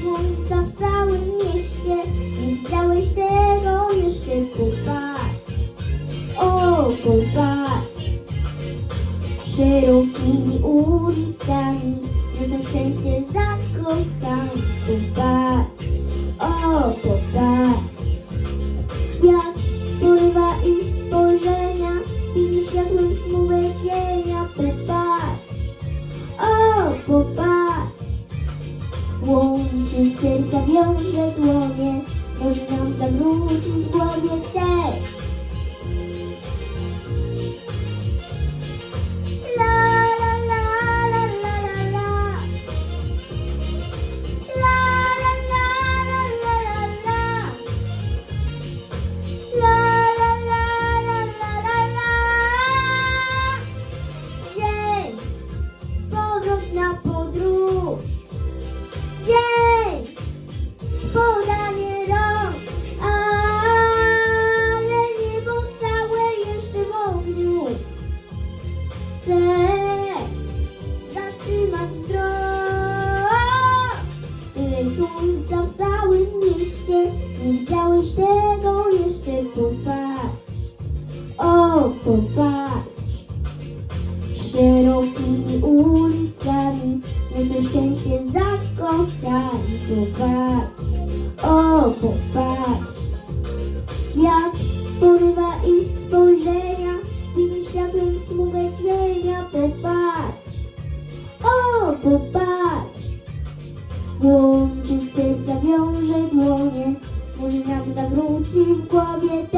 słońca w całym mieście. Nie widziałeś tego jeszcze kupat O kupat Szerokimi ulicami Niosą szczęście zakochani Łączy serca wiąże dłonie Może nam zawrócić w głowie słońca w całym mieście. Nie widziałeś tego jeszcze, popatrz. O, popatrz. Szerokimi ulicami Nasze szczęście zakochani Popatrz, o, popatrz. w